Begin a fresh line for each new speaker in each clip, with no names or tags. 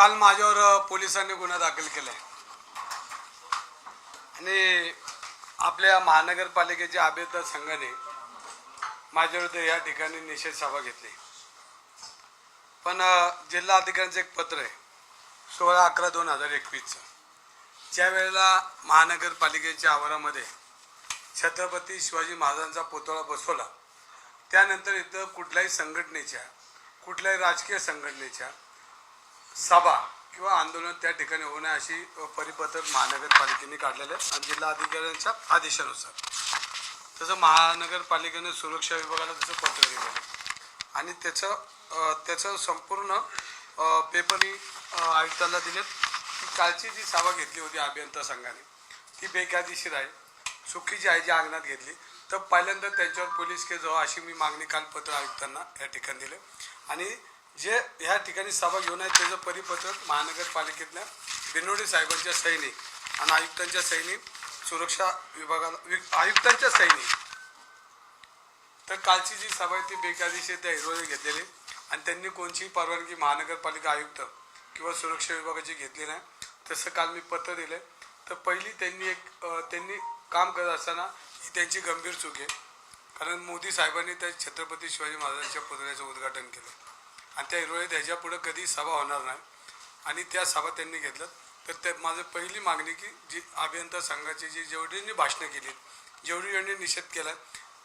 काल माझ्यावर पोलिसांनी गुन्हा दाखल केलाय. आणि आपल्या महानगरपालिकेच्या अभ्यर्थ संघाने माझ्याविरुद्ध या ठिकाणी निषेध सभा घेतली. पण जिल्हा अधिकाऱ्यांचं एक पत्र आहे सोळा अकरा दोन हजार एकवीसचं. ज्या वेळेला महानगरपालिकेच्या आवारामध्ये छत्रपती शिवाजी महाराजांचा पुतळा बसवला त्यानंतर इथं कुठल्याही संघटनेच्या कुठल्याही राजकीय संघटनेच्या सभा किंवा आंदोलन त्या ठिकाणी होऊ नये अशी परिपत्रक महानगरपालिकेने काढलेले आहे आणि जिल्हा अधिकाऱ्यांच्या आदेशानुसार. तसं महानगरपालिकेने सुरक्षा विभागाला तसं पत्र दिलं आणि त्याचं त्याचं संपूर्ण पेपरही आयुक्तांना दिलेत. की कालची जी सभा घेतली होती अभियंता संघाने ती बेकायदेशीर आहे. चुकीची आहे जी अंगणात घेतली. तर पहिल्यांदा त्यांच्यावर पोलीस केस जाऊ अशी मी मागणी काल पत्र आयुक्तांना या ठिकाणी दिले. आणि जे ह्या ठिकाणी सभा घेऊन आहे त्याचं परिपत्रक महानगरपालिकेतल्या बिनोडे साहेबांच्या सैनिक आणि आयुक्तांच्या सैनिक सुरक्षा विभागाला आयुक्तांच्या सैनिक तर कालची जी सभा आहे ती बेकायदेशीर त्या हिरोने घेतलेली. आणि त्यांनी कोणतीही परवानगी महानगरपालिका आयुक्त किंवा सुरक्षा विभागाची घेतली नाही. तसं काल मी पत्र दिलं तर पहिली त्यांनी एक त्यांनी काम करत असताना ही त्यांची गंभीर चूक आहे. कारण मोदी साहेबांनी त्या छत्रपती शिवाजी महाराजांच्या पुतळ्याचं उद्घाटन केलं. आणि त्या हिरोळीत ह्याच्यापुढं कधी सभा होणार नाही. आणि त्या सभा त्यांनी घेतलं तर त्या माझं पहिली मागणी की जी अभियंता संघाची जी जेवढी भाषणं केली जेवढी यांनी निषेध केला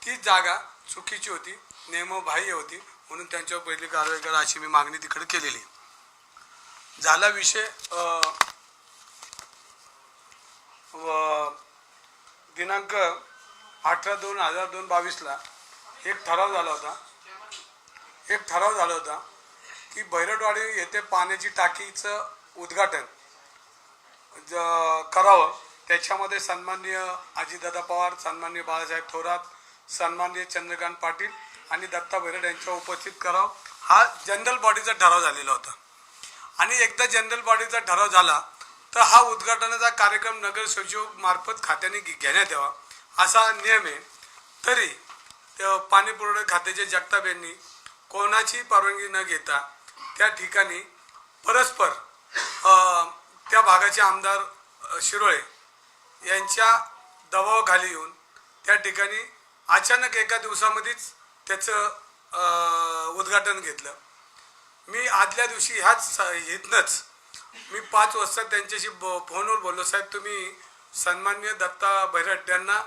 ती जागा चुकीची होती नियमबाह्य होती म्हणून त्यांच्यावर पहिली कारवाई करा अशी मी मागणी तिकडे केलेली झाला विषय व दिनांक अठरा दोन हजार दोन बावीसला एक ठराव झाला होता. एक ठराव झाला होता की बैरटवाडी येथे पाण्याची टाकीचं उद्घाटन ज- करावं. त्याच्यामध्ये सन्माननीय अजितदादा पवार सन्माननीय बाळासाहेब थोरात सन्माननीय चंद्रकांत पाटील आणि दत्ता बैरट यांच्या उपस्थित करावं. हा जनरल बॉडीचा ठराव झालेला होता. आणि एकदा जनरल बॉडीचा ठराव झाला तर हा उद्घाटनाचा कार्यक्रम नगर मार्फत खात्याने घे- घेण्यात यावा असा नियम आहे. तरी पाणीपुरवठा पाणी पुरवठा खात्याचे जगताप यांनी कोणाची परवानगी न घेता त्या ठिकाणी परस्पर त्या भागाचे आमदार शिरोळे यांच्या दबावाखाली येऊन त्या ठिकाणी अचानक एका दिवसामध्येच त्याचं उद्घाटन घेतलं. मी आदल्या दिवशी ह्याच स- इथनंच मी पाच वाजता त्यांच्याशी ब फोनवर बोललो साहेब तुम्ही सन्मान्य दत्ता बैरट यांना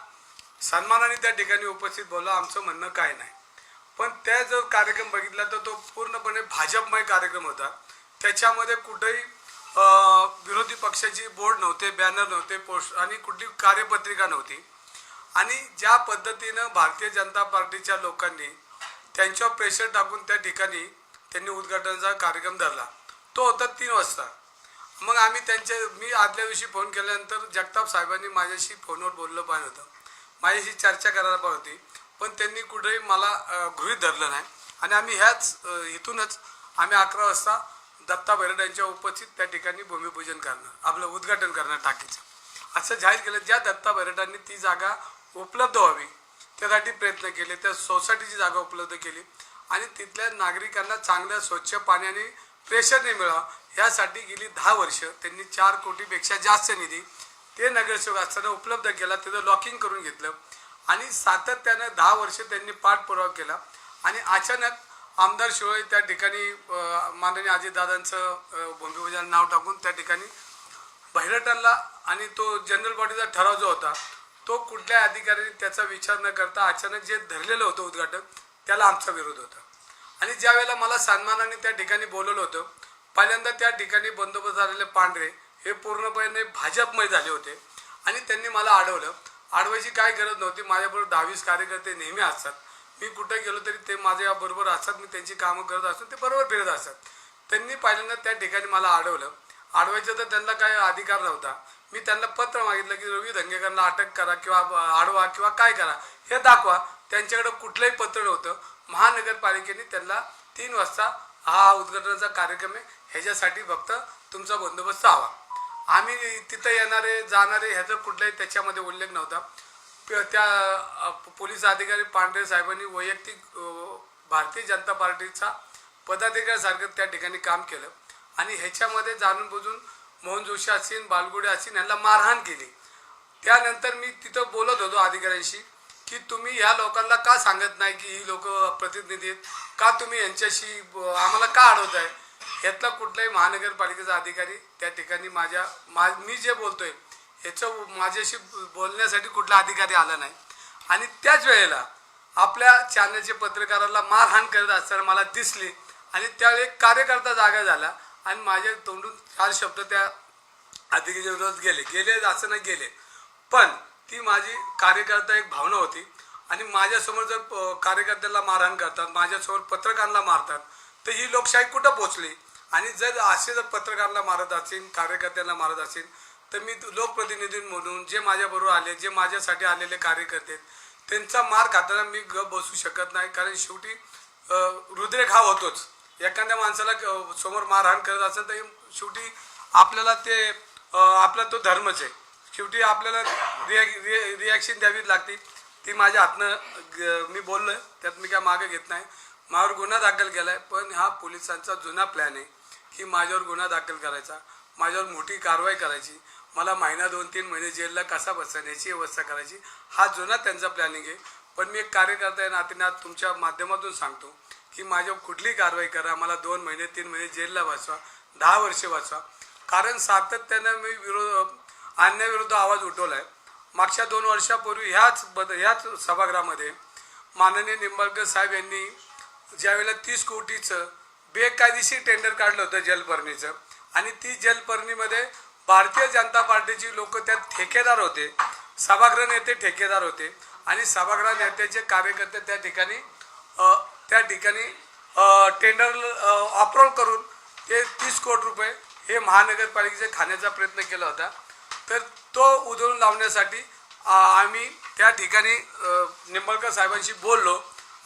सन्मानाने त्या ठिकाणी उपस्थित बोला आमचं म्हणणं काय नाही. पण त्या जर कार्यक्रम बघितला तर तो पूर्णपणे भाजपमय कार्यक्रम होता. त्याच्यामध्ये कुठेही विरोधी पक्षाची बोर्ड नव्हते बॅनर नव्हते पोस्ट आणि कुठली कार्यपत्रिका नव्हती. आणि ज्या पद्धतीनं भारतीय जनता पार्टीच्या लोकांनी त्यांच्यावर प्रेशर टाकून त्या ठिकाणी त्यांनी उद्घाटनाचा कार्यक्रम धरला. तो होता तीन वाजता. मग आम्ही त्यांच्या मी आदल्या दिवशी फोन केल्यानंतर जगताप साहेबांनी माझ्याशी फोनवर बोललं पाहिजे होतं. माझ्याशी चर्चा करायला पाहिजे होती. पण त्यांनी कुठेही मला गृहित गृहीत धरलं नाही. आणि आम्ही ह्याच इथूनच आम्ही अकरा वाजता दत्ता बैरड यांच्या उपस्थित त्या ठिकाणी भूमिपूजन करणार आपलं उद्घाटन करणार टाकीचं. असं जाहीर केलं ज्या दत्ता बैरटांनी ती जागा उपलब्ध व्हावी त्यासाठी प्रयत्न केले त्या सोसायटीची जागा उपलब्ध केली आणि तिथल्या नागरिकांना चांगल्या स्वच्छ पाण्याने प्रेशरने मिळावं यासाठी गेली दहा वर्ष त्यांनी चार कोटीपेक्षा जास्त निधी ते नगरसेवक असताना उपलब्ध केला तिथं लॉकिंग करून घेतलं. आणि सातत्यानं दहा वर्ष त्यांनी पाठपुरावा केला. आणि अचानक आमदार शिवाय त्या ठिकाणी माननीय अजितदादांचं भूमिपूजन नाव टाकून त्या ठिकाणी बहिरटांना आणि तो जनरल बॉडीचा ठराव जो होता तो कुठल्या अधिकाऱ्याने त्याचा विचार न करता अचानक जे धरलेलं होतं उद्घाटन त्याला आमचा विरोध होता. आणि ज्या वेळेला मला सन्मानाने त्या ठिकाणी बोलवलं होतं पहिल्यांदा त्या ठिकाणी बंदोबस्त झालेले पांढरे हे पूर्णपणे भाजपमय झाले होते. आणि त्यांनी मला अडवलं. अडवायची काय गरज नव्हती. माझ्याबरोबर दहावीस कार्यकर्ते नेहमी असतात. मी कुठे गेलो तरी ते माझ्या बरोबर असतात. मी त्यांची कामं करत असतो. ते बरोबर फिरत असतात. त्यांनी पहिल्यांदा त्या ठिकाणी मला अडवलं अडवायचं तर त्यांना काय अधिकार नव्हता. मी त्यांना पत्र मागितलं की रवी धंगेकरांना अटक करा किंवा अडवा किंवा काय करा. हे दाखवा. त्यांच्याकडे कुठलंही पत्र नव्हतं. महानगरपालिकेने त्यांना तीन वाजता हा उद्घाटनाचा कार्यक्रम आहे. ह्याच्यासाठी फक्त तुमचा बंदोबस्त हवा. आम्ही तिथं येणारे जाणारे ह्याचा कुठलाही त्याच्यामध्ये उल्लेख नव्हता. प- त्या पोलीस अधिकारी पांढरे साहेबांनी वैयक्तिक भारतीय जनता पार्टीचा पदाधिकाऱ्यासारखं त्या ठिकाणी काम केलं. आणि ह्याच्यामध्ये जाणून बुजून मोहन जोशी असीन बालगुडे असीन यांना मारहाण केली. त्यानंतर मी तिथं बोलत होतो अधिकाऱ्यांशी की तुम्ही ह्या लोकांना का सांगत नाही की ही लोक प्रतिनिधी आहेत? का तुम्ही यांच्याशी ब- आम्हाला का अडवत आहे यातला कुठलाही महानगरपालिकेचा अधिकारी त्या ठिकाणी माझ्या मा मी जे बोलतोय याचं माझ्याशी बोलण्यासाठी कुठला अधिकारी आला नाही. आणि त्याच वेळेला आपल्या चॅनलचे पत्रकाराला मारहाण करत असताना मला दिसली आणि त्यावेळी एक कार्यकर्ता जागा झाला आणि माझ्या तोंडून चार शब्द त्या अधिकाऱ्याच्या विरोधात गेले. गेले असं नाही गेले. पण ती माझी कार्यकर्ता एक भावना होती आणि माझ्यासमोर जर प- कार्यकर्त्याला मारहाण करतात माझ्यासमोर पत्रकारांना मारतात तर ही लोकशाही कुठं पोचली? आणि जर असे जर पत्रकारांना मारत असेल कार्यकर्त्यांना मारत असेल तर मी लोकप्रतिनिधी म्हणून जे माझ्याबरोबर आले जे माझ्यासाठी आलेले कार्यकर्ते त्यांचा मार खाताना मी ग बसू शकत नाही. कारण शेवटी अं, हृदयरेख हा होतोच. एखाद्या माणसाला समोर मारहाण करत असेल तर शेवटी आपल्याला ते आपला तो धर्मच आहे. शेवटी आपल्याला रिॲक्शन द्यावीच लागते. ती माझ्या हातनं ग- मी बोललं त्यात मी काय मागे घेत नाही. माझ्यावर गुन्हा दाखल केलाय पण हा पोलिसांचा जुना प्लॅन आहे. की माझ्यावर गुन्हा दाखल करायचा माझ्यावर मोठी कारवाई करायची मला महिना दोन तीन महिने जेलला कसा बसवण्याची व्यवस्था करायची हा जुना त्यांचा प्लॅनिंग आहे. पण मी एक कार्यकर्ता आहे नातेनात तुमच्या माध्यमातून सांगतो की माझ्यावर कुठली कारवाई करा मला दोन महिने तीन महिने जेलला वाचवा दहा वर्षे वाचवा. कारण सातत्यानं मी विरोध अन्याविरुद्ध आवाज उठवला आहे मागच्या दोन वर्षापूर्वी ह्याच बद ह्याच सभागृहामध्ये माननीय निंबाळकर साहेब यांनी ज्यावेळेला तीस कोटीचं बेकायदेशीर टेंडर काढलं होतं जलपर्णीचं. आणि ती जलपर्णीमध्ये भारतीय जनता पार्टीची लोक त्यात ठेकेदार होते. सभागृह नेते ठेकेदार होते. आणि सभागृह नेत्याचे कार्यकर्ते त्या ठिकाणी त्या ठिकाणी टेंडर अप्रोल करून ते तीस कोटी रुपये हे महानगरपालिकेचे खाण्याचा प्रयत्न केला होता. तर तो उधळून लावण्यासाठी आम्ही त्या ठिकाणी निंबळकर साहेबांशी बोललो.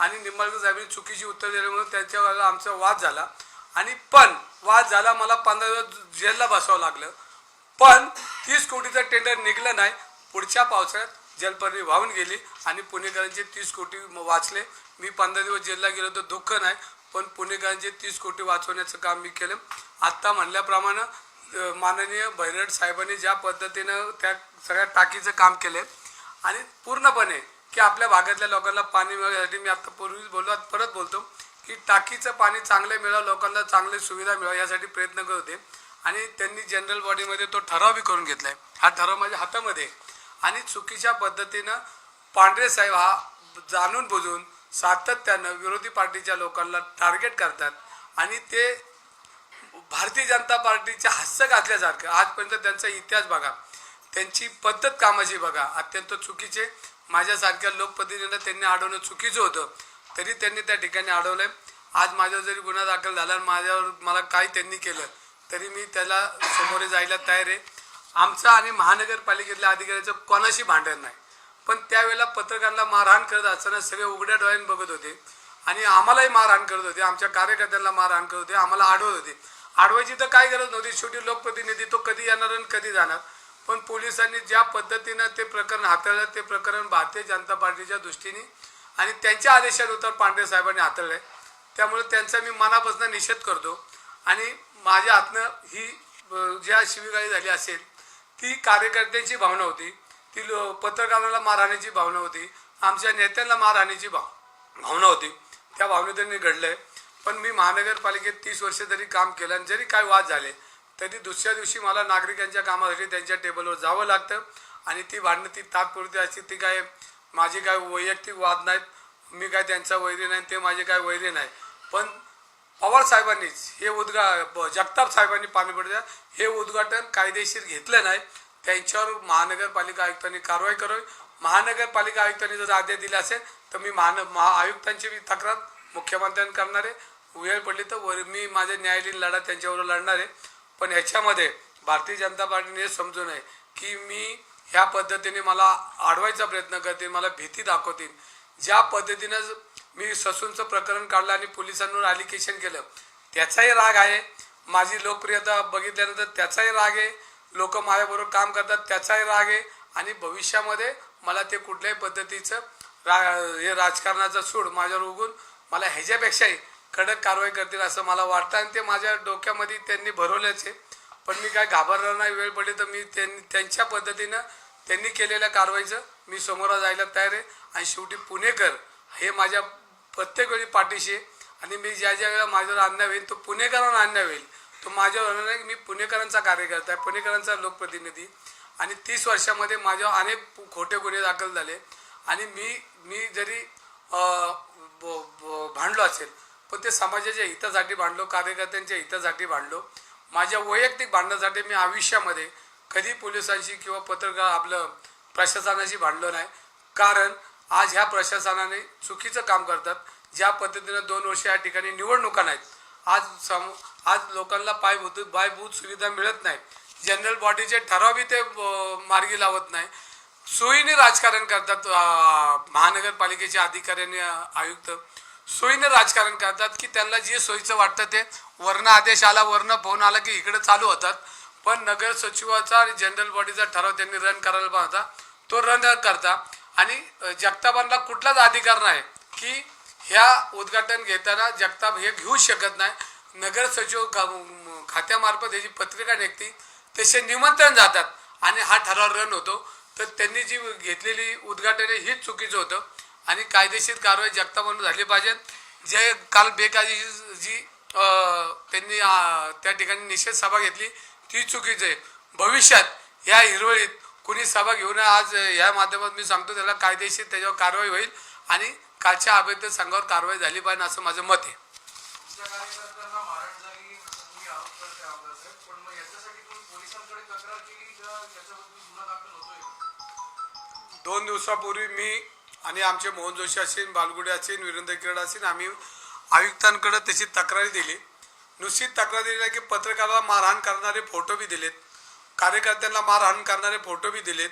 आणि निंबाळकर साहेबांनी चुकीची उत्तर दिल्यामुळे त्यांच्यावर आमचा वाद झाला. आणि पण वाद झाला मला पंधरा दिवस जेलला बसावं लागलं. पण तीस कोटीचं टेंडर निघलं नाही. पुढच्या पावसाळ्यात जलपर्णी वाहून गेली आणि पुणेकरांचे तीस कोटी वाचले. मी पंधरा दिवस जेलला गेलो तर दुःख नाही पण पुणेकरांचे तीस कोटी वाचवण्याचं काम मी केलं. आत्ता म्हणल्याप्रमाणे माननीय भैरट साहेबांनी ज्या पद्धतीनं त्या सगळ्या टाकीचं काम केलं आणि पूर्णपणे की आपल्या भागातल्या लोकांना पाणी मिळवण्यासाठी मी आता पूर्वीच बोललो परत बोलतो की टाकीचं पाणी चांगलं मिळावं लोकांना चांगली सुविधा मिळावं यासाठी प्रयत्न करत. होते आणि त्यांनी जनरल बॉडीमध्ये तो ठराव बी करून आहे हा ठराव माझ्या हातामध्ये आहे. आणि चुकीच्या पद्धतीनं पांढरे साहेब हा जाणून बुजून सातत्यानं विरोधी पार्टीच्या लोकांना टार्गेट करतात. आणि ते भारतीय जनता पार्टीचे हास्य घातल्यासारखं आजपर्यंत त्यांचा इतिहास बघा. त्यांची पद्धत कामाची बघा. अत्यंत चुकीचे. माझ्यासारख्या लोकप्रतिनिधींना त्यांनी अडवणं चुकीचं होतं. तरी त्यांनी त्या ठिकाणी अडवलंय. आज माझ्यावर जरी गुन्हा दाखल झाला आणि माझ्यावर मला काय त्यांनी केलं तरी मी त्याला समोरे जायला तयार आहे. आमचं आणि महानगरपालिकेतल्या अधिकाऱ्याचं कोणाशी भांडण नाही. पण त्यावेळेला पत्रकारांना मारहाण करत असताना सगळे उघड्या डोळ्यांनी बघत होते. आणि आम्हालाही मारहाण करत होते. आमच्या कार्यकर्त्यांना मारहाण करत होते. आम्हाला आडवत होते. आडवायची तर काय गरज नव्हती. शेवटी लोकप्रतिनिधी तो कधी येणार आणि कधी जाणार? पण पोलिसांनी ज्या पद्धतीनं ते प्रकरण हाताळलं ते प्रकरण भारतीय जनता पार्टीच्या दृष्टीने आणि त्यांच्या आदेशानुसार पांढरे साहेबांनी हाताळलंय. त्यामुळे त्यांचा मी मनापासून निषेध करतो. आणि माझ्या हातनं ही ज्या शिवीगाळी झाली असेल ती कार्यकर्त्यांची भावना होती. ती पत्रकारांना मारहाण्याची भावना होती. आमच्या नेत्यांना मारहाण्याची भाव भावना होती. त्या भावनेतून घडलंय. पण मी महानगरपालिकेत तीस वर्ष जरी काम केलं आणि जरी काय वाद झाले तरी दुसऱ्या दिवशी मला नागरिकांच्या कामासाठी त्यांच्या टेबलवर जावं लागतं आणि ती भांडणं ती तात्पुरती असते. ती काय माझी काय वैयक्तिक वाद नाहीत. मी काय त्यांचा वैरी नाही ते माझे काय वैरी नाही. पण पवार साहेबांनीच हे उद्घा जगताप साहेबांनी पाणी पाणीपट्टीचं हे उद्घाटन कायदेशीर घेतलं नाही. त्यांच्यावर महानगरपालिका आयुक्तांनी कारवाई करावी. महानगरपालिका आयुक्तांनी जर आदेश दिले असेल तर मी महान महा आयुक्तांची मी तक्रार मुख्यमंत्र्यांनी करणार आहे. वेळ पडली तर वर मी माझे न्यायालयीन लढा त्यांच्यावर लढणार आहे. पण ह्याच्यामध्ये भारतीय जनता पार्टीने हे समजू नये की मी ह्या पद्धतीने मला अडवायचा प्रयत्न करतील मला भीती दाखवतील. ज्या पद्धतीनं मी ससूनचं प्रकरण काढलं आणि पोलिसांवर ॲलिकेशन केलं त्याचाही राग आहे. माझी लोकप्रियता बघितल्यानंतर त्याचाही राग आहे. लोक माझ्याबरोबर काम करतात त्याचाही राग आहे. आणि भविष्यामध्ये मला ते कुठल्याही पद्धतीचं रा हे राजकारणाचा सूड माझ्यावर उगून मला ह्याच्यापेक्षाही कडक कारवाई करतील असं मला वाटतं. आणि ते माझ्या डोक्यामध्ये त्यांनी भरवल्याचे पण मी काय घाबरणार नाही वेळ पडली तर मी त्यांनी त्यांच्या पद्धतीनं त्यांनी केलेल्या कारवाईचं मी समोर जायला तयार आहे. आणि शेवटी पुणेकर हे माझ्या प्रत्येक वेळी पाठीशी आहे. आणि मी ज्या ज्या वेळेला माझ्यावर अन्याय होईल तो पुणेकरांना अन्याय होईल. तो माझ्यावर होणार नाही मी पुणेकरांचा कार्यकर्ता आहे पुणेकरांचा लोकप्रतिनिधी. आणि तीस वर्षामध्ये माझ्यावर अनेक खोटे गुन्हे दाखल झाले. आणि मी मी जरी ब- ब- भांडलो असेल पण ते समाजाच्या हितासाठी भांडलो कार्यकर्त्यांच्या हितासाठी भांडलो. माझ्या वैयक्तिक भांडणासाठी मी आयुष्यामध्ये कधी पोलिसांशी किंवा पत्रकार आपलं प्रशासनाशी भांडलो नाही. कारण आज ह्या प्रशासनाने चुकीचं काम करतात. ज्या पद्धतीनं दोन वर्ष या ठिकाणी निवडणुका नाहीत. आज सम आज लोकांना पायभूत पायभूत सुविधा मिळत नाही. जनरल बॉडीचे ठरावही ते मार्गी लावत नाही. सोयीने राजकारण करतात महानगरपालिकेच्या महानगरपालिकेचे आयुक्त. सोयीनं राजकारण करतात की त्यांना जे सोयीचं वाटतं ते वर्ण आदेश आला वर्ण फोन आला की इकडे चालू होतात. पण नगर सचिवाचा आणि जनरल बॉडीचा ठराव त्यांनी रन करायला पाहता. तो रन करता. आणि जगतापांना कुठलाच अधिकार नाही की ह्या उद्घाटन घेताना जगताप हे घेऊ शकत नाही. नगर सचिव खात्यामार्फत ह्याची पत्रिका निघते. तसे निमंत्रण जातात. आणि हा ठराव रन होतो. तर त्यांनी जी घेतलेली उद्घाटन हीच चुकीचं होतं. आणि कायदेशीर कारवाई जगतापांवर झाली पाहिजे. जे काल बेकायदेशीर जी त्यांनी त्या ठिकाणी निषेध सभा घेतली ती चुकीची आहे. भविष्यात या हिरवळीत कुणी सभा घेऊन आज या माध्यमात मी सांगतो त्याला कायदेशीर त्याच्यावर कारवाई होईल आणि कालच्या अवैध संघावर कारवाई झाली पाहिजे असं माझं मत आहे. दोन दिवसापूर्वी मी आणि आमचे मोहन जोशी असेल बालगुडे असेल वीरेंद्र किरड असेल आम्ही आयुक्तांकडे त्याची तक्रारी दिली. नुसती तक्रार दिली नाही की पत्रकाराला मारहाण करणारे फोटो बी दिलेत. कार्यकर्त्यांना मारहाण करणारे फोटो बी दिलेत.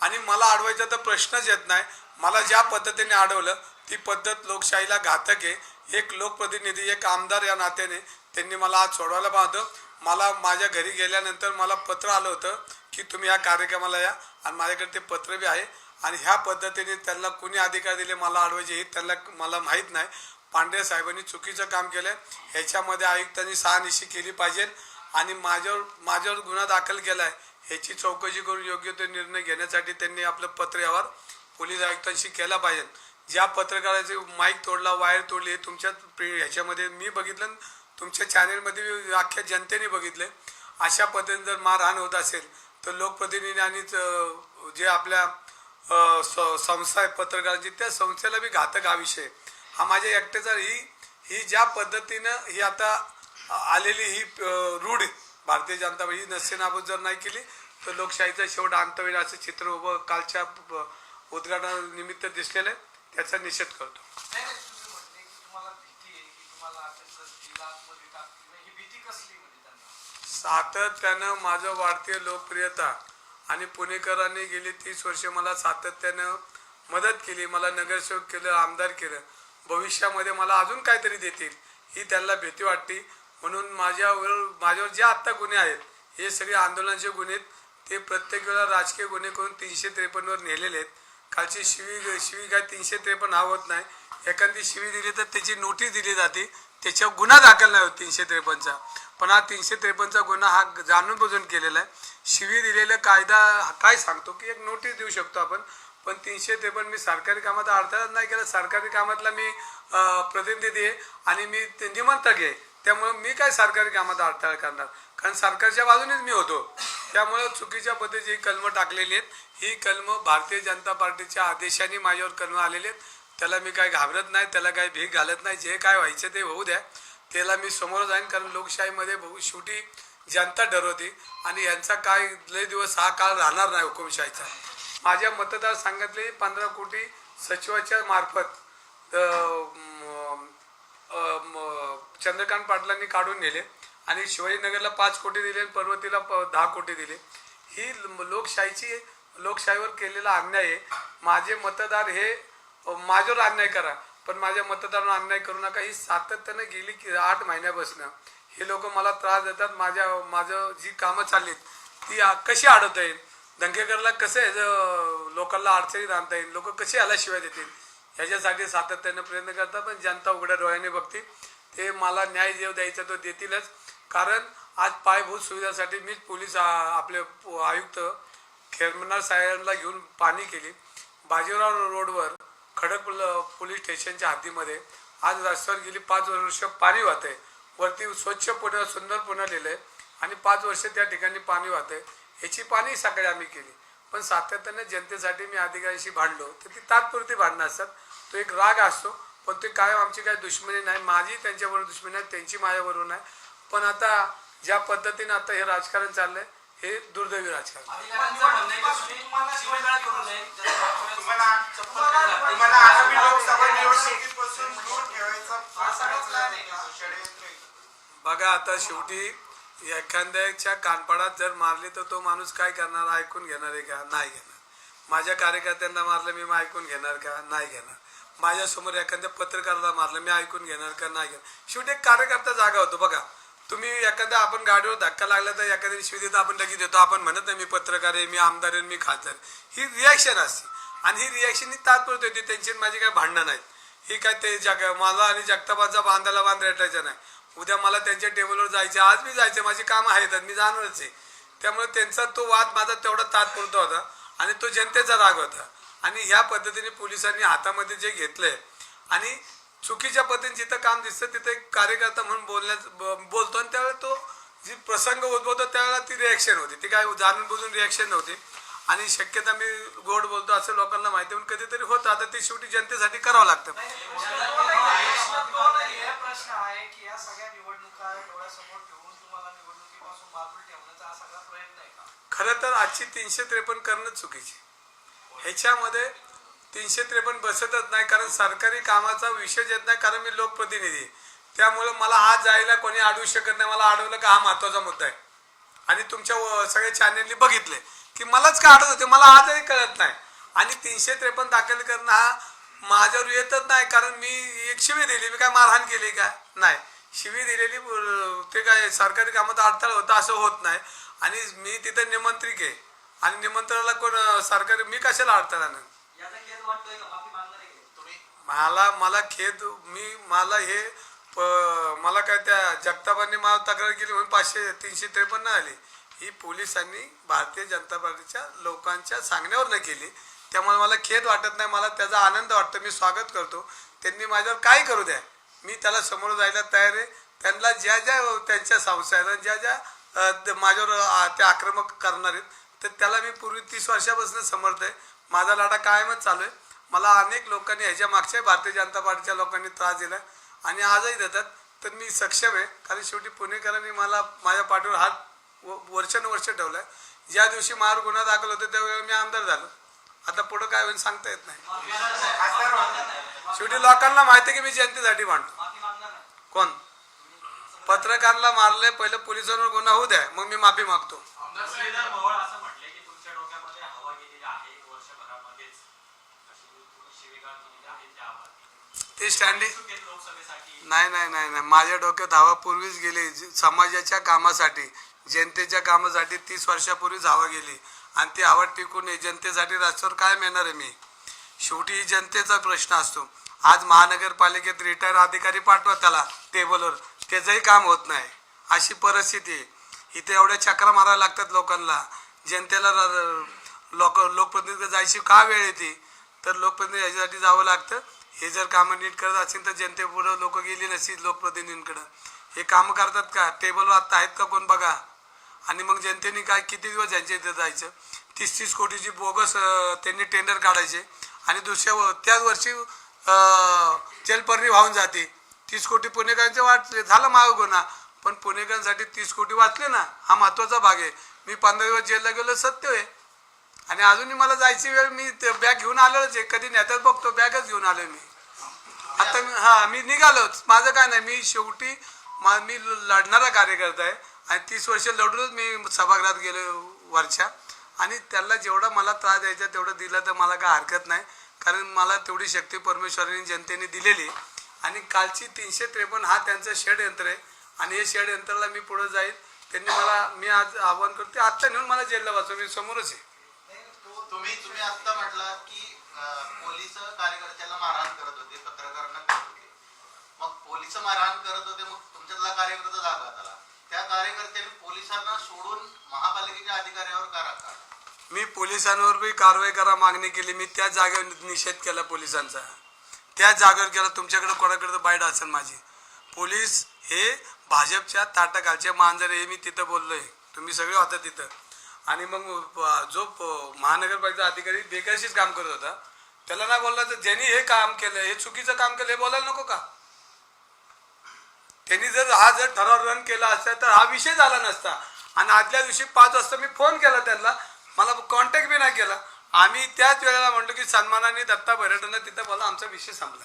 आणि मला अडवायचा तर प्रश्नच येत नाही. मला ज्या पद्धतीने अडवलं ती पद्धत लोकशाहीला घातक आहे. एक लोकप्रतिनिधी एक आमदार या नात्याने त्यांनी मला आज सोडवायला पाहतं. मला माझ्या घरी गेल्यानंतर मला पत्र आलं होतं की तुम्ही या कार्यक्रमाला या. आणि माझ्याकडे ते पत्र बी आहे. आणि ह्या पद्धतीने त्यांना कुणी अधिकार दिले मला अडवायचे हे त्यांना मला माहीत नाही. पांढरे साहेबांनी चुकीचं काम केलं ह्याच्यामध्ये आयुक्तांनी सहानिशी केली पाहिजे आणि माझ्यावर माझ्यावर गुन्हा दाखल केला आहे ह्याची चौकशी करून योग्य तो निर्णय घेण्यासाठी त्यांनी आपलं पत्र यावर पोलीस आयुक्तांशी केला पाहिजे. ज्या पत्रकाराचे माईक तोडला वायर तोडली हे तुमच्या प्रि- ह्याच्यामध्ये मी बघितलं आणि तुमच्या चॅनेलमध्ये अख्ख्या जनतेने बघितले. अशा पद्धतीने जर मारहाण होत असेल तर लोकप्रतिनिधी आणि जे आपल्या संस्था आहे पत्रकारांची त्या संस्थेला बी घातक हा विषय. हा माझ्या एकट्याचा ही ही ज्या पद्धतीनं ही आता आलेली ही रूढ भारतीय जनता ही नसेनाबूत जर नाही केली तर लोकशाहीचा शेवट अंत होईल असं चित्र उभं कालच्या उद्घाटनानिमित्त दिसलेलं आहे. त्याचा निषेध करतो.
म्हणजे त्यांना?
सातत्यानं माझं वाढते लोकप्रियता. आणि पुणेकरांनी गेली तीस वर्षे मला सातत्यानं मदत केली मला नगरसेवक केलं आमदार केलं. भविष्यामध्ये मला अजून काहीतरी देतील ही त्यांना भीती वाटते म्हणून माझ्यावर माझ्यावर जे आत्ता गुन्हे आहेत हे सगळे आंदोलनाचे गुन्हे आहेत. ते प्रत्येक वेळा राजकीय गुन्हे करून तीनशे त्रेपन्नवर नेलेले आहेत. कालची शिवी शिवी काय तीनशे त्रेपन्न हा होत नाही. एखादी शिवी दिली तर त्याची नोटीस दिली जाते. त्याच्यावर गुन्हा दाखल नाही होत तीनशे त्रेपन्नचा. पण हा तीनशे त्रेपन्नचा गुन्हा हा जाणून बुजून केलेला आहे. शिवी दिलेला कायदा काय सांगतो की एक नोटीस देऊ शकतो आपण. पण तीनशे ते पण मी सरकारी कामात अडथळाच नाही केला. सरकारी कामातला मी प्रतिनिधी आहे आणि मी ते निमंत्रक आहे. त्यामुळे मी काय सरकारी कामात अडथळा करणार? कारण सरकारच्या बाजूनेच मी होतो. त्यामुळे चुकीच्या पद्धतीची ही कलमं टाकलेली आहेत. ही कलमं भारतीय जनता पार्टीच्या आदेशाने माझ्यावर कलमं आलेली आहेत. त्याला मी काय घाबरत नाही. त्याला काही भीक घालत नाही. जे काय व्हायचं ते होऊ द्या. त्याला मी समोर जाईन. कारण लोकशाहीमध्ये बहु शेवटी जनता ठरवते आणि यांचा काय लय दिवस हा काळ राहणार नाही हुकुमशाहीचा माझ्या मतदारसंघातले पंधरा कोटी सचिवाच्या मार्फत चंद्रकांत पाटलांनी काढून नेले आणि शिवाजीनगरला पाच कोटी दिले आणि पर्वतीला प- दहा कोटी दिले. ही लोकशाहीची लोकशाहीवर केलेला अन्याय आहे. माझे मतदार हे माझ्यावर अन्याय करा पण माझ्या मतदारांना अन्याय करू नका. ही सातत्यानं गेली की आठ महिन्यापासून. हे लोक मला त्रास देतात. माझ्या माझं जी कामं चाललीत ती आ- कशी अडवता येईल? दंगेकरला कसं लोकांना अडचणीत आणता येईल? लोक कसे याला शिवाय देतील? ह्याच्यासाठी सातत्यानं प्रयत्न करतात पण जनता उघड्या डोळ्याने बघते. ते मला न्याय जेव द्यायचा तो देतीलच. कारण आज पायभूत सुविधासाठी मीच पोलीस आपले आयुक्त खेरमनार साहेबांना घेऊन पाणी केली. बाजीराव रोडवर खडक पोलीस स्टेशनच्या हद्दीमध्ये आज रस्त्यावर गेली. पाच वर्ष पाणी वाहतंय. वरती स्वच्छ पुणे सुंदर पुणे लिहिलंय. आणि पाच वर्ष त्या ठिकाणी पाणी वाहतंय. याची पाणी सकाळी आम्ही केली. पण सातत्याने जनतेसाठी मी अधिकाऱ्यांशी भांडलो. तर ती तात्पुरती भांडणं असतात. तो एक राग असतो. पण ते कायम आमची काही दुश्मनी नाही. माझी त्यांच्याबरोबर दुश्मनी नाही. त्यांची माझ्याबरोबर नाही. पण आता ज्या पद्धतीने आता हे राजकारण चाललंय हे दुर्दैवी राजकारण.
आहे
तुम्हाला
बघा आता शेवटी एखाद्याच्या कानपाडात जर मारली तर तो माणूस काय करणार? ऐकून घेणार आहे का? नाही घेणार. माझ्या कार्यकर्त्यांना मारलं मी मग ऐकून घेणार का? नाही घेणार. माझ्यासमोर एखाद्या पत्रकाराला मारलं मी ऐकून घेणार का? नाही घेणार. शेवटी एक कार्यकर्ता जागा होतो. बघा तुम्ही एखाद्या आपण गाडीवर धक्का लागला तर एखाद्या शिवी देतो आपण लगेच देतो आपण म्हणत नाही मी पत्रकार आहे मी आमदार आहे मी खासदार ही रिॲक्शन असते. आणि ही रिॲक्शन ही तात्पुरती होती. त्यांची माझी काही भांडणं नाहीत. ही काय ते जग मला आणि जगताबाचा बांधायला बांध रेटायचा नाही. उद्या मला त्यांच्या टेबलवर जायचे आज मी जायचे माझी कामं आहेत मी जाणारच आहे. त्यामुळे त्यांचा तो वाद माझा तेवढा तात्पुरता होता आणि तो जनतेचा राग होता. आणि ह्या पद्धतीने पोलिसांनी हातामध्ये जे घेतलंय आणि चुकीच्या पद्धतीने जिथं काम दिसतं तिथं एक कार्यकर्ता म्हणून बोलण्यात ब- बोलतो आणि त्यावेळेला तो जी प्रसंग उद्भवतो त्यावेळेला ती रिॲक्शन होती. ती काय जाणून बुजून रिॲक्शन नव्हती. आणि शक्यता मी गोड बोलतो असं लोकांना माहिती पण कधीतरी होतं. आता ते शेवटी जनतेसाठी करावं लागतं.
हे प्रश्न आहे की या सगळ्या निवडणुका डोळ्यासमोर ठेवून तुम्हाला निवडणुकीपासून बाजूला ठेवण्याचा हा सगळा प्रयत्न आहे का?
खरं तर आजची तीनशे त्रेपन्न करणं चुकीची. ह्याच्यामध्ये तीनशे त्रेपन्न बसतच नाही कारण सरकारी कामाचा विषय येत नाही कारण मी लोकप्रतिनिधी. आहे. त्यामुळे मला हा जायला कोणी अडवू शकत नाही मला अडवलं का हा महत्त्वाचा मुद्दा आहे. आणि तुमच्या व- सगळ्या चॅनेलनी बघितले की मलाच का अडवत होते मला आजही कळत नाही. आणि तीनशे त्रेपन्न दाखल करणं हा माझ्यावर येतच नाही कारण मी एक शिवी दिली. मी काय मारहाण केली का? नाही. शिवी दिलेली ते काय सरकारी कामात अडथळा होता असं होत नाही. आणि मी तिथे निमंत्रित आहे. आणि निमंत्रणाला कोण सरकारी मी कशाला अडथळा नाही मला मला खेद मी मला हे मला काय त्या जगतापांनी मला तक्रार केली म्हणून पाचशे तीनशे त्रेपन्न आली. ही पोलिसांनी भारतीय जनता पार्टीच्या लोकांच्या सांगण्यावर केली. त्यामुळे मला खेद वाटत नाही मला त्याचा आनंद वाटतो. मी स्वागत करतो. त्यांनी माझ्यावर काय करू द्या? मी त्याला समोर जायला तयार आहे. त्यांना ज्या ज्या त्यांच्या संस्थांना ज्या ज्या माझ्यावर ते आक्रमक करणार आहेत तर त्याला मी पूर्वी तीस वर्षापासून समर्थ आहे. माझा लढा कायमच चालू आहे. मला अनेक लोकांनी ह्याच्या मागच्याही भारतीय जनता पार्टीच्या लोकांनी त्रास दिला आणि आजही देतात. तर मी सक्षम आहे. कारण शेवटी पुणेकरांनी मला माझ्या पाठीवर हात व- वर्षानुवर्ष आहे. ज्या दिवशी महार गुन्हा दाखल होतो त्यावेळी मी आमदार झालो. आता पुढं काय होईल सांगता येत नाही. शेवटी लोकांना माहिती की मी जनतेसाठी मांडतो कोण? पत्रकारला मारले पहिले पोलिसांवर गुन्हा होऊ द्या मग मी माफी मागतो. ते स्टँडिंग नाही नाही नाही नाही. माझ्या डोक्यात हवा पूर्वीच गेली. समाजाच्या कामासाठी जनतेच्या कामासाठी तीस वर्षापूर्वीच हवा गेली. आणि ती आवड टिकून आहे जनतेसाठी रस्त्यावर काय मिळणार आहे मी? शेवटी जनतेचा प्रश्न असतो. आज महानगरपालिकेत रिटायर अधिकारी पाठवा त्याला टेबलवर त्याचंही काम होत नाही. अशी परिस्थिती आहे. इथे एवढ्या चक्रा मारायला लागतात लोकांना. जनतेला र- लोक लोकप्रतिनिधी जायची का वेळ येते? तर लोकप्रतिनिधी याच्यासाठी जावं लागतं. हे जर कामं नीट करत असतील तर जनतेपुढं लोक गेली नसतील लोकप्रतिनिधींकडं. हे कामं करतात का? टेबलवर आत्ता आहेत का कोण? बघा. आणि मग जनतेने काय किती दिवस ज्यांच्या इथे जायचं? तीस तीस कोटीची बोगस त्यांनी टेंडर काढायचे. आणि दुसऱ्या व- त्याच वर्षी जलपर्णी वाहून जाते. तीस कोटी पुणेकरांचे वाटले झालं माग गुन्हा. पण पुणेकरांसाठी तीस कोटी वाचले ना हा महत्त्वाचा भाग आहे. मी पंधरा दिवस जेलला गेलो सत्य आहे. आणि अजूनही मला जायची वेळ मी बॅग घेऊन आलोच आहे. कधी नेत्यात बघतो बॅगच घेऊन आलो मी. आता मी हा मी निघालोच. माझं काय नाही मी शेवटी मा- मी लढणारा कार्यकर्ता आहे. आणि तीस वर्ष लढूनच मी सभागृहात गेलो वरच्या. आणि त्याला जेवढा मला त्रास द्यायचा तेवढं दिलं तर मला काय हरकत नाही. कारण मला तेवढी शक्ती परमेश्वराने जनतेने दिलेली. आणि कालची तीनशे त्रेपन्न हा त्यांचं षडयंत्र आहे. आणि हे षडयंत्राला मी पुढे जाईल. त्यांनी मला मी आज आव्हान करते आत्ता नेऊन मला जेलला वाचव मी समोरच आहे.
तुम्ही तुम्ही आता म्हटला की पोलीस कार्यकर्त्याला मारहाण करत होते पत्रकारांना करत होते.
मग पोलीस मारहाण करत होते मग तुमच्यातला कार्यकर्ता जागा झाला. त्या कार्यकर्त्यांनी पोलिसांना सोडून महापालिकेच्या अधिकाऱ्यावर करा
मी पोलिसांवर बी कारवाई करा मागणी केली. मी त्या जागेवर निषेध केला पोलिसांचा. त्या जागेवर केला तुमच्याकडे कोणाकडे बाईट असेल माझी. पोलीस हे भाजपच्या ताटाखालचे मांजर हे मी तिथं बोललोय. तुम्ही सगळे होता तिथं. आणि मग जो महानगरपालिका अधिकारी बेकायशीच काम करत होता त्याला नाही बोलला तर ज्यांनी हे काम केलं हे चुकीचं काम केलं हे बोलायला नको का? त्यांनी जर हा जर ठराव रन केला असता तर हा विषय झाला नसता. आणि आदल्या दिवशी पाच वाजता मी फोन केला त्यांना. मला कॉन्टॅक्ट बी नाही केला. आम्ही त्याच वेळेला म्हणलो की सन्मानाने दत्ता बैरटांना तिथं मला आमचा विषय संपला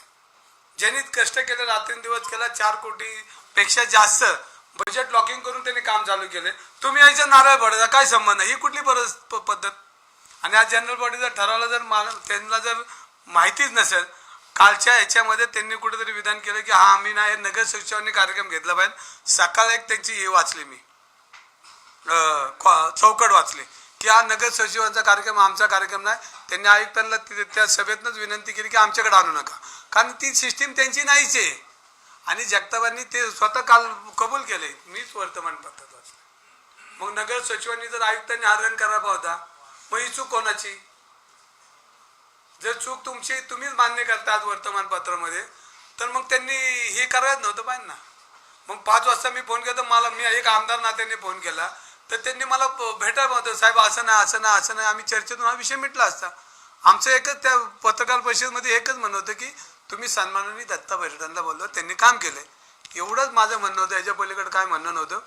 ज्यांनी कष्ट केले रात्रंदिवस केला चार कोटीपेक्षा जास्त बजेट लॉकिंग करून त्यांनी काम चालू केले. तुम्ही यायचं नारळ भरायचा काय संबंध? ही कुठली प- पद्धत? आणि आज जनरल बॉडीचा ठरावला जर मा त्यांना जर माहितीच नसेल कालच्या ह्याच्यामध्ये त्यांनी कुठेतरी विधान केलं की हा आम्ही नाही नगर सचिवांनी कार्यक्रम घेतला पाहिजे. सकाळ एक त्यांची हे वाचली मी. चौकट वाचली. की हा नगर सचिवांचा कार्यक्रम आमचा कार्यक्रम नाही. त्यांनी आयुक्तांना त्या सभेतनंच विनंती केली की आमच्याकडे आणू नका. कारण ती सिस्टीम त्यांची नाहीच आहे. आणि जगतापांनी ते स्वतः काल कबूल केले. मीच वर्तमानपत्रात वाचलं. मग नगर सचिवांनी जर आयुक्तांनी हा करावा होता मग ही चूक कोणाची? जर चूक तुमची तुम्हीच मान्य करता आज वर्तमानपत्रामध्ये तर मग त्यांनी हे करायचं नव्हतं पाहिजे ना मग पाच वाजता मी फोन केला तर मला मी एक आमदार नात्याने फोन केला. तर त्यांनी मला भेटायला होतं साहेब असं नाही असं नाही असं नाही आम्ही चर्चेतून हा विषय मिटला असता. आमचं एकच त्या पत्रकार परिषदेमध्ये एकच म्हणणं होतं की तुम्ही सन्मानाने दत्ता पर्यटनला बोललो त्यांनी काम केलं एवढंच माझं म्हणणं होतं याच्या पलीकडे काय म्हणणं नव्हतं.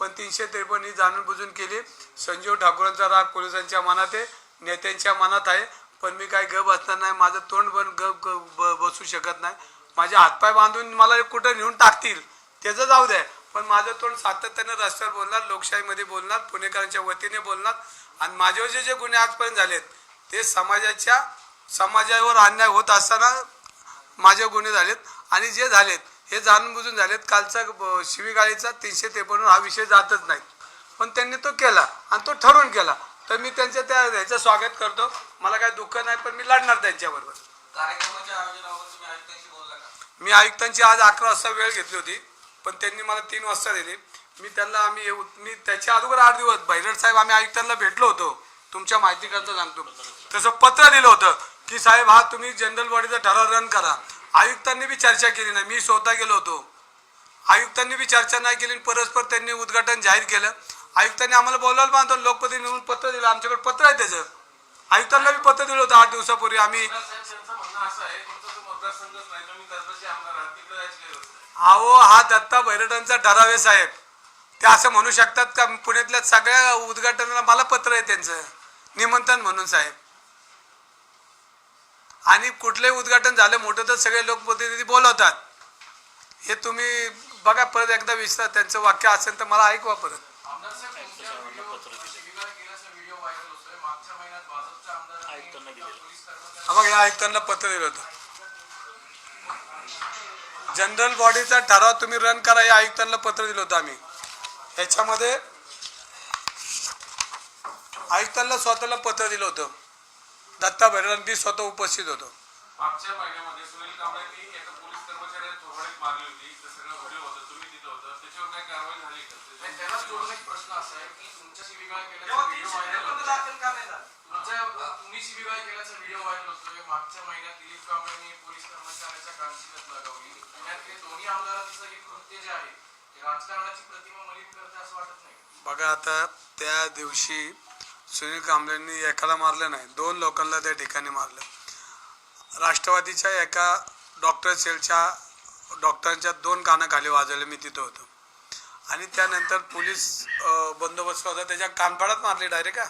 पण तीनशे त्रेपन्न ही जाणून बुजून केली. संजीव ठाकूरांचा राग पोलिसांच्या मनात आहे नेत्यांच्या मनात आहे. पण मी काय गप असणार नाही. माझं तोंड पण गप ग- ब- बसू शकत नाही. माझे हातपाय बांधून मला कुठं नेऊन टाकतील त्याचं जाऊ द्या पण माझं तोंड सातत्यानं रस्त्यावर बोलणार लोकशाहीमध्ये बोलणार पुणेकरांच्या वतीने बोलणार. आणि माझ्यावर जे जे गुन्हे आजपर्यंत झालेत ते समाजाच्या समाजावर अन्याय होत असताना माझे गुन्हे झालेत. आणि जे झालेत हे जाणून बुजून झालेत. कालचा शिवीगाळीचा तीनशे त्रेपन्न हा विषय जातच नाही. पण त्यांनी तो केला आणि तो ठरवून केला. तर मी त्यांच्या त्या ह्याचं स्वागत करतो. मला काय दुःख नाही पण मी लढणार त्यांच्याबरोबर. मी आयुक्तांची आज अकरा वाजता वेळ घेतली होती पण त्यांनी मला तीन वाजता दिली. मी त्यांना आम्ही येऊ मी त्याच्या अगोदर आठ दिवस भैरट साहेब आम्ही आयुक्तांना भेटलो होतो. तुमच्या माहितीकरता सांगतो. तसं पत्र दिलं होतं की साहेब हा तुम्ही जनरल बॉडीचा ठराव रन करा. आयुक्तांनी बी चर्चा केली नाही. मी स्वतः गेलो होतो. आयुक्तांनी बी चर्चा नाही केली आणि परस्पर त्यांनी उद्घाटन जाहीर केलं. आयुक्तांनी आम्हाला बोलायला बांधतो लोकप्रतिनिधी म्हणून पत्र दिलं. आमच्याकडे पत्र आहे त्याचं. आयुक्तांना बी पत्र दिलं होतं आठ दिवसापूर्वी. आम्ही अहो हा दत्ता भैरटांचा ठराव आहे साहेब. ते असं म्हणू शकतात का? पुण्यातल्या सगळ्या उद्घाटनाला मला पत्र आहे त्यांचं. निमंत्रण म्हणून साहेब. आणि कुठलंही उद्घाटन झालं मोठं तर सगळे लोकप्रतिनिधी बोलवतात. हे तुम्ही बघा परत एकदा विचार त्यांचं वाक्य असेल तर मला ऐकवा परत.
आमदार
या आयुक्तांना पत्र दिलं होतं. जनरल बॉडीचा ठराव तुम्ही रन करा या आयुक्तांना पत्र दिलं होतं आम्ही. याच्यामध्ये आयुक्तांना स्वतःला पत्र दिलं होतं. दत्ता भैरवी स्वतः उपस्थित होतो.
मागच्या महिन्यामध्ये सुनील कांबळेंनी एका पोलीस मारली होती. ते सगळं होतं. तुम्ही होतं त्याच्यावर काय कारवाई झाली का? त्याला जोडून एक प्रश्न असा आहे की तुमच्या शिवीगाळ केल्याचा व्हिडिओ व्हायरल होतोय
दाखल का नाही झालं
तुमच्या तुम्ही शिवीगाळ केल्याचा व्हिडिओ व्हायरल होतोय. मागच्या महिन्यात दिलीप कांबळेंनी पोलीस कर्मचाऱ्याच्या कानशिलात लगावली. पुण्यातले दोन्ही आमदारांचं हे कृत्य जे आहे ते राजकारणाची प्रतिमा मलिन करते असं वाटत नाही.
बघा आता त्या दिवशी सुनील कांबळेंनी एकाला मारलं नाही दोन लोकांना त्या ठिकाणी मारलं. राष्ट्रवादीच्या एका डॉक्टर सेलच्या डॉक्टरांच्या दोन कानाखाली वाजवले मी तिथं होतो. आणि त्यानंतर पोलीस बंदोबस्त होता त्याच्या कानफाडात मारले डायरेक्ट का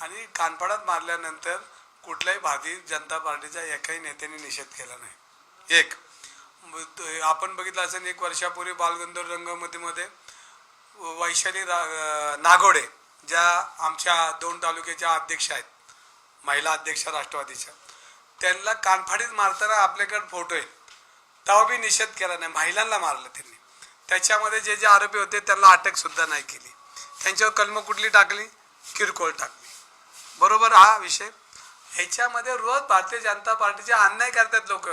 आणि कानफाडात मारल्यानंतर कुठल्याही भारतीय जनता पार्टीचा एकाही नेत्याने निषेध केला नाही. एक. आपण बघितलं असेल एक वर्षापूर्वी बालगंधर्व रंगमतीमध्ये वैशाली रा नागोडे ज्या आमच्या दोन तालुक्याच्या अध्यक्ष आहेत महिला अध्यक्ष राष्ट्रवादीच्या त्यांना कानफाडीत मारताना आपल्याकडे फोटो आहे. तेव्हा बी निषेध केला नाही. महिलांना मारलं त्यांनी. त्याच्यामध्ये जे जे आरोपी होते त्यांना अटक सुद्धा नाही केली. त्यांच्यावर कलम कुठली टाकली? किरकोळ टाकली. बरोबर हा विषय. ह्याच्यामध्ये रोज भारतीय जनता पार्टीचे अन्याय करतात लोक.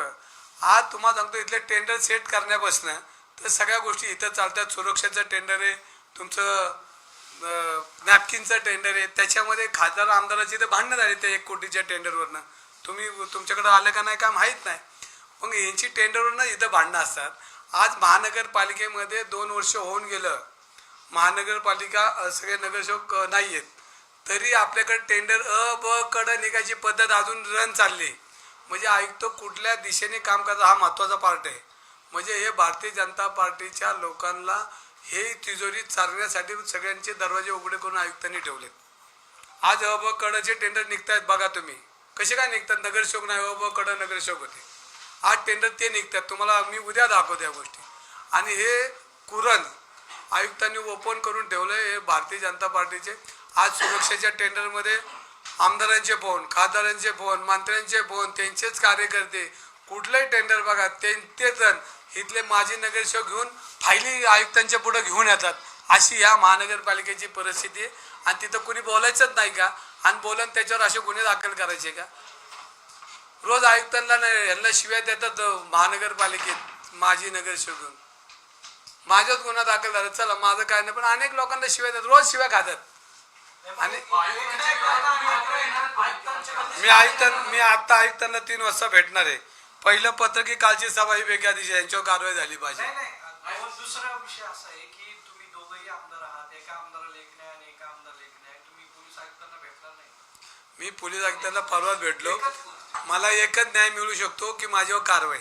आज तुम्हाला सांगतो इथले टेंडर सेट करण्यापासून तर सगळ्या गोष्टी इथं चालतात. सुरक्षेचं टेंडर आहे तुमचं नॅपकिनचं टेंडर आहे. त्याच्यामध्ये खासदार आमदाराची तर भांडणं झाली त्या एक कोटीच्या टेंडरवरनं तुम्ही तुमच्याकडे आलं का नाही काय माहीत नाही. मग यांची टेंडरवरनं इथं भांडणं असतात. आज महानगरपालिकेमध्ये दोन वर्ष होऊन गेलं. महानगरपालिका सगळे नगरसेवक नाही आहेत तरी आपल्याकडे टेंडर अ ब कडं निघायची पद्धत अजून रन चालली. म्हणजे आयुक्त कुठल्या दिशेने काम करतात हा महत्त्वाचा पार्ट आहे. म्हणजे हे भारतीय जनता पार्टीच्या लोकांना हे तिजोरी चालण्यासाठी सगळ्यांचे दरवाजे उघडे करून आयुक्तांनी ठेवलेत. आज अ ब कडचे टेंडर निघतायत बघा तुम्ही. कसे काय निघतात? नगरसेवक नाही अ ब कड नगरसेवक होते. आज टेंडर ते निघतात. तुम्हाला मी उद्या दाखवतो या गोष्टी. आणि हे कुरण आयुक्तांनी ओपन करून ठेवलं हे भारतीय जनता पार्टीचे. आज सुरक्षेच्या टेंडरमध्ये आमदारांचे फोन खासदारांचे फोन मंत्र्यांचे फोन त्यांचेच कार्यकर्ते कुठलंही टेंडर बघा ते ते जण इथले माजी नगरसेवक घेऊन फायली आयुक्तांच्या पुढे घेऊन येतात. अशी ह्या महानगरपालिकेची परिस्थिती आहे. आणि तिथं कोणी बोलायचंच नाही का? आणि बोलून त्याच्यावर असे गुन्हे दाखल करायचे का? रोज आयुक्तांना नाही यांना शिव्या देतात महानगरपालिकेत माजी नगरसेवक. घेऊन माझ्याच गुन्हा दाखल झाला. चला माझं काय नाही पण अनेक लोकांना शिव्या देतात रोज शिव्या खातात. आणि मी आयुक्त मी आता आयुक्तांना तीन वाजता भेटणार आहे. पहिलं पत्र की कालची सभा ही वेगळ्या दिवशी यांच्यावर कारवाई झाली पाहिजे.
दुसरा विषय असा आहे की तुम्ही दोघंही आमदार आहात एका आमदाराला एक नाही आणि एका आमदाराला एक नाही. तुम्ही पोलीस आयुक्तांना भेटणार नाही.
मी पोलीस आयुक्तांना परवाच भेटलो. मला एकच न्याय मिळू शकतो की माझ्यावर कारवाई.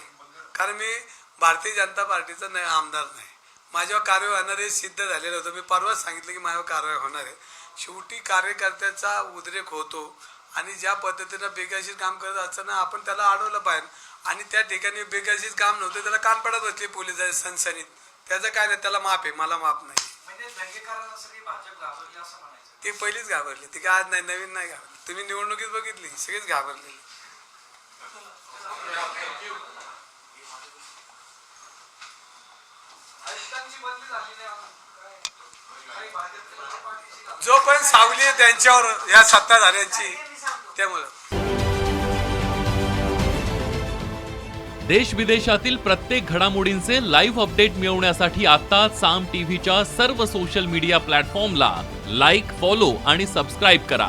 कारण मी भारतीय जनता पार्टीचा नाही आमदार नाही. माझ्यावर कारवाई होणार हे सिद्ध झालेलं होतं. मी परवाच सांगितलं की माझ्यावर कारवाई होणार आहे. शेवटी कार्यकर्त्याचा उद्रेक होतो आणि ज्या पद्धतीनं बेकायशीर काम करत असताना आपण त्याला अडवलं पाहिजे. आणि त्या ठिकाणी बेकायशीर काम नव्हतं त्याला कान पडत बसली पोलीस सनसनीत. त्याचं काय नाही त्याला माफ आहे मला माफ नाही.
म्हणजे
ती पहिलीच घाबरली. ती काय आज नाही नवीन नाही घाबरली. तुम्ही निवडणुकीत बघितली सगळीच घाबरलेली
आयुक्तांची बदली झाली नाही अजून. काय? काही भाजप पाठीशी जो
पण सावली त्यांच्यावर या सत्ताधाऱ्यांची त्यामुळं
देश विदेशातील प्रत्येक घडामोडींचे लाईव्ह अपडेट मिळवण्यासाठी आता साम टीव्हीच्या सर्व सोशल मीडिया प्लॅटफॉर्मला लाईक फॉलो आणि सबस्क्राईब करा.